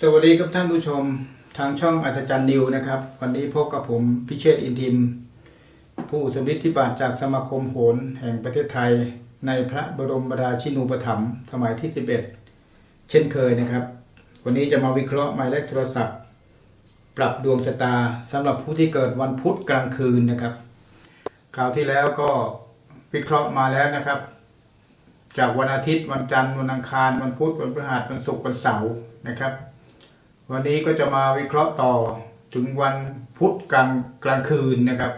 สวัสดีครับท่านผู้ชมทางช่องอัศจรรย์นิวนะครับ วันนี้พบกับผมพิเชษฐ์อินทิม ผู้สมิทธิบาตจากสมาคมโหรแห่งประเทศไทย ในพระบรมราชินูปถัมภ์สมัยที่ 11 เช่นเคยนะครับ วันนี้จะมาวิเคราะห์หมายเลขโทรศัพท์ ปรับดวงชะตาสำหรับผู้ที่เกิดวันพุธกลางคืนนะครับ คราวที่แล้วก็วิเคราะห์มาแล้วนะครับ จากวันอาทิตย์วันจันทร์วันอังคารวันพุธวันพฤหัสวันศุกร์วันเสาร์นะครับ วันนี้ก็จะมาวิเคราะห์ต่อถึงวันพุธกลางกลางคืนนะครับ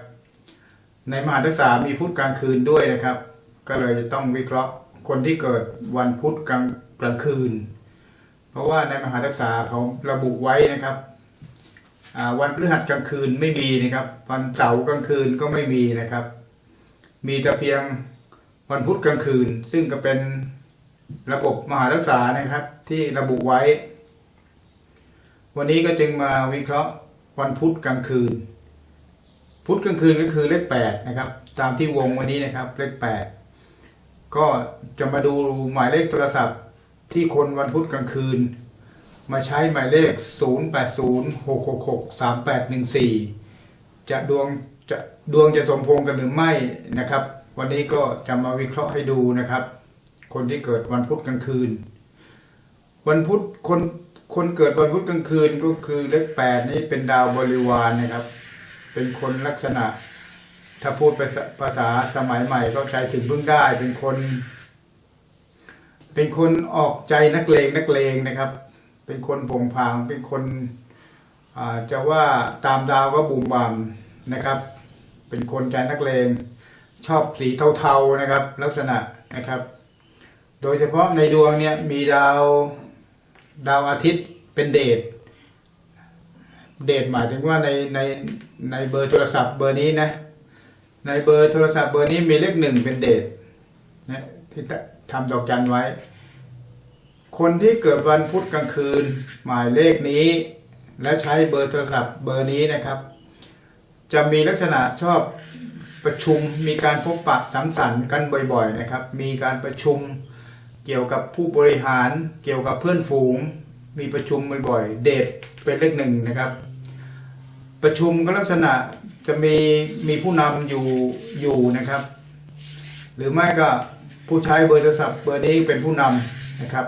ในมหาทักษามีพุธกลางคืนด้วยนะครับ ก็เลยต้องวิเคราะห์คนที่เกิดวันพุธกลางกลางคืน เพราะว่าในมหาทักษาเขาระบุไว้นะครับวันพฤหัสกลางคืนไม่มีนะครับ วันเสาร์กลางคืนก็ไม่มีนะครับ มีแต่เพียงวันพุธกลางคืน ซึ่งก็เป็นระบบมหาทักษานะครับ ที่ระบุไว้ วันนี้ก็จึงมาวิเคราะห์วันพุธกลางคืน พุธกลางคืนก็คือเลขแปดนะครับตามที่วงวันนี้นะครับเลขแปดก็จะมาดูหมายเลขโทรศัพท์ที่คนวันพุธกลางคืน มาใช้หมายเลข 0806663814 จะดวงจะดวงจะสมพงกันหรือไม่นะครับ วันนี้ก็จะมาวิเคราะห์ให้ดูนะครับ คนที่เกิดวันพุธกลางคืน วันพุธคนคนเกิดวันพุธกลางคืนก็คือเลขแปดนี้เป็นดาวบริวารนะครับ เป็นคนลักษณะ ถ้าพูดภาษาสมัยใหม่ก็ใจถึงพึ่งได้ เป็นคน เป็นคนออกใจนักเลงนักเลงนะครับ เป็นคนผงผาง เป็นคนจะว่าตามดาวก็บุ่มบามนะครับ เป็นคนใจนักเลง ชอบสีเทาๆนะครับ ลักษณะนะครับ โดยเฉพาะในดวงเนี่ยมีดาว ดาวอาทิตย์เป็นเดชเดชหมายถึงว่าในในในเบอร์โทรศัพท์เบอร์นี้นะ ในเบอร์โทรศัพท์เบอร์นี้มีเลขหนึ่งเป็นเดชนะที่ทำดอกจันไว้ คนที่เกิดวันพุธกลางคืน หมายเลขนี้ และใช้เบอร์โทรศัพท์เบอร์นี้นะครับ จะมีลักษณะชอบประชุมมีการพบปะสังสรรค์กันบ่อยๆนะครับ มีการประชุม เกี่ยวกับผู้บริหาร เกี่ยวกับเพื่อนฝูง มีประชุมบ่อยๆ เดทเป็นเลขหนึ่งนะครับ ประชุมก็ลักษณะจะมีมีผู้นำอยู่อยู่นะครับ หรือไม่ก็ผู้ใช้เบอร์โทรศัพท์เบอร์นี้เป็นผู้นำนะครับ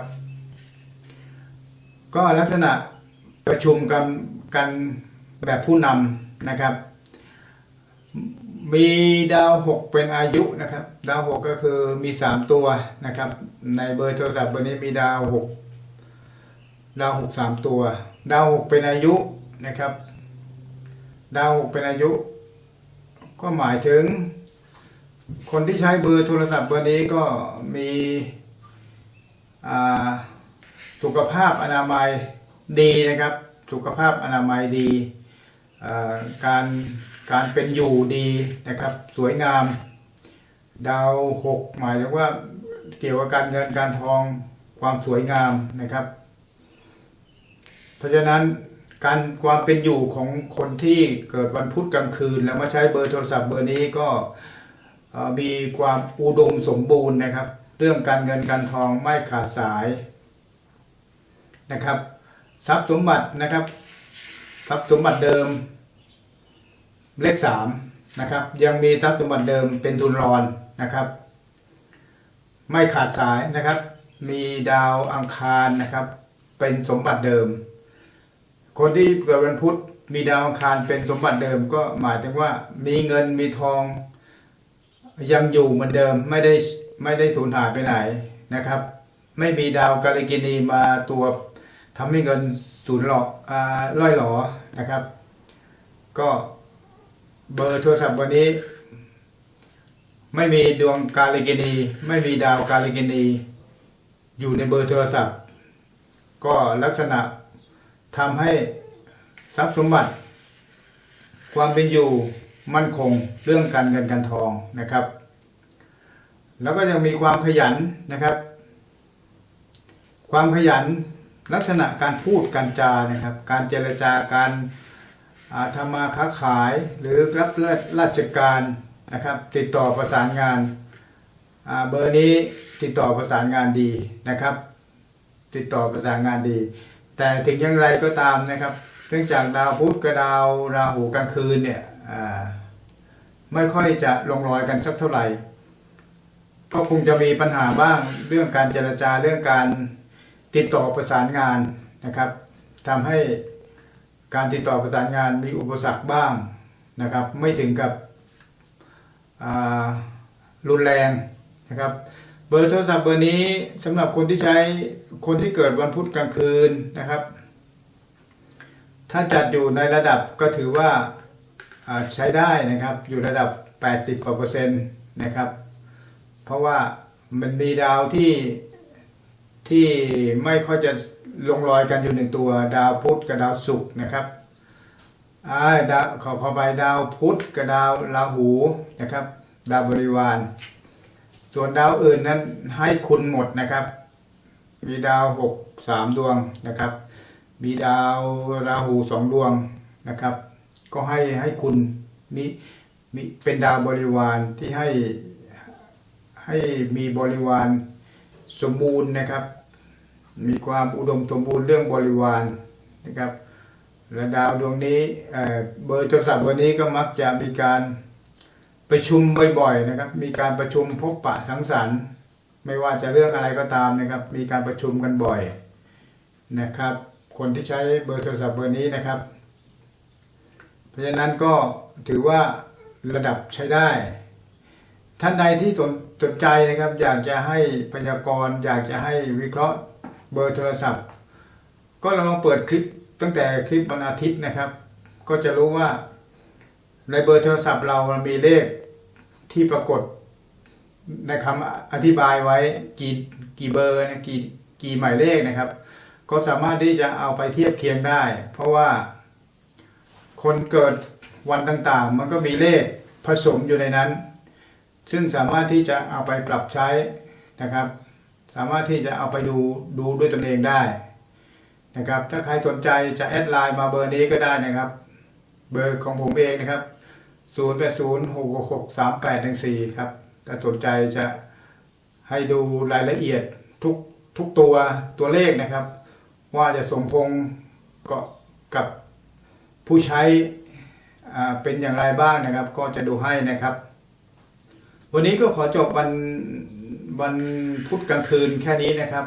ก็ลักษณะประชุมกันกันแบบผู้นำนะครับ มีดาวหกเป็นอายุนะครับ ดาวหกก็คือมีสามตัวนะครับ ในเบอร์โทรศัพท์เบอร์นี้มีดาวหกดาวหกสามตัว ดาวหกเป็นอายุนะครับ ดาวหกเป็นอายุ ก็หมายถึง คนที่ใช้เบอร์โทรศัพท์เบอร์นี้ก็มีสุขภาพอนามัยดีนะครับ สุขภาพอนามัยดีการ การเป็นอยู่ดีนะครับ สวยงาม ดาวหกหมายถึงว่าเกี่ยวกับการเงินการทองความสวยงามนะครับ เพราะฉะนั้นการความเป็นอยู่ของคนที่เกิดวันพุธกลางคืน แล้วมาใช้เบอร์โทรศัพท์เบอร์นี้ก็มีความอุดมสมบูรณ์นะครับ เรื่องการเงินการทองไม่ขาดสายนะครับ ทรัพย์สมบัตินะครับ ทรัพย์สมบัติเดิม เลขสามนะครับยังมีทรัพย์สมบัติเดิมเป็นทุนรอนนะครับ ไม่ขาดสายนะครับ มีดาวอังคารนะครับ เป็นสมบัติเดิม คนที่เกิดวันพุธมีดาวอังคารเป็นสมบัติเดิมก็หมายถึงว่ามีเงินมีทอง ยังอยู่เหมือนเดิมไม่ได้ไม่ได้สูญหายไปไหนนะครับ ไม่มีดาวกาลิกินีมาตัวทำให้เงินสูญหลอกอ่าล่อยหลอนะครับ ก็ เบอร์โทรศัพท์วันนี้ ไม่มีดวงกาลิกินี ไม่มีดาวกาลิกินี อยู่ในเบอร์โทรศัพท์ ก็ลักษณะทำให้ทรัพย์สมบัติ ความเป็นอยู่มั่นคงเรื่องการเงินการทองนะครับ แล้วก็ยังมีความขยันนะครับ ความขยันลักษณะการพูดการจานะครับ การเจรจาการ ทำมาค้าขายหรือรับราชการนะครับ ติดต่อประสานงานาเบอร์นี้ติดต่อประสานงานดีนะครับ ติดต่อประสานงานดี แต่ถึงอย่างไรก็ตามนะครับเนื่องจากดาวพุธกับดาวราหูกลางคืนเนี่ยไม่ค่อยจะลงรอยกันสักเท่าไหร่ก็คงจะมีปัญหาบ้างเรื่องการเจรจาเรื่องการติดต่อประสานงานนะครับทำให้ การติดต่อประสานงานมีอุปสรรคบ้างนะครับ ไม่ถึงกับรุนแรงนะครับ เบอร์โทรศัพท์เบอร์นี้สำหรับคนที่ใช้คนที่เกิดวันพุธกลางคืนนะครับ ถ้าจัดอยู่ในระดับก็ถือว่าอ่าใช้ได้นะครับ อยู่ระดับ 80กว่าเปอร์เซ็นต์นะครับ เพราะว่ามันมีดาวที่ที่ไม่ค่อยจะ ลงรอยกันอยู่หนึ่งตัว ดาวพุธกับดาวศุกร์นะครับอดาวขอขอไปดาวพุธกับดาวราหูนะครับ ดาวบริวาร ส่วนดาวอื่นนั้นให้คุณหมดนะครับ มีดาวหกสามดวงนะครับ มีดาวราหูสองดวงนะครับ ก็ให้ให้คุณมีมีเป็นดาวบริวารที่ให้ให้มีบริวารสมบูรณ์นะครับ มีความอุดมสมบูรณ์เรื่องบริวารนะครับและดาวดวงนี้เเบอร์โทรศัพท์วันนี้ก็มักจะมีการประชุมบ่อยๆนะครับ มีการประชุมพบปะสังสรรค์ ไม่ว่าจะเรื่องอะไรก็ตามนะครับ มีการประชุมกันบ่อยนะครับ คนที่ใช้เบอร์โทรศัพท์เบอร์นี้นะครับ เพราะฉะนั้นก็ถือว่าระดับใช้ได้ ท่านใดที่สนสนใจนะครับ อยากจะให้พยากรณ์อยากจะให้วิเคราะห์ เบอร์โทรศัพท์ ก็ลองเปิดคลิปตั้งแต่คลิปวันอาทิตย์นะครับ ก็จะรู้ว่า ในเบอร์โทรศัพท์เรามีเลขที่ปรากฏในคำอธิบายไว้กี่กี่เบอร์นะกี่กี่หมายเลขนะครับ ก็สามารถที่จะเอาไปเทียบเคียงได้ เพราะว่าคนเกิดวันต่างๆ มันก็มีเลขผสมอยู่ในนั้น ซึ่งสามารถที่จะเอาไปปรับใช้นะครับ สามารถที่จะเอาไปดูดูด้วยตนเองได้นะครับ ถ้าใครสนใจจะแอดไลน์มาเบอร์นี้ก็ได้นะครับ เบอร์ของผมเองนะครับ0 8 0 6 6 6 3 8 1 4ครับถ้าสนใจจะให้ดูรายละเอียดทุกทุกตัวตัวเลขนะครับ ว่าจะสมพงก็กับผู้ใช้อ่าเป็นอย่างไรบ้างนะครับ ก็จะดูให้นะครับ วันนี้ก็ขอจบวัน วันพุธกลางคืนแค่นี้นะครับ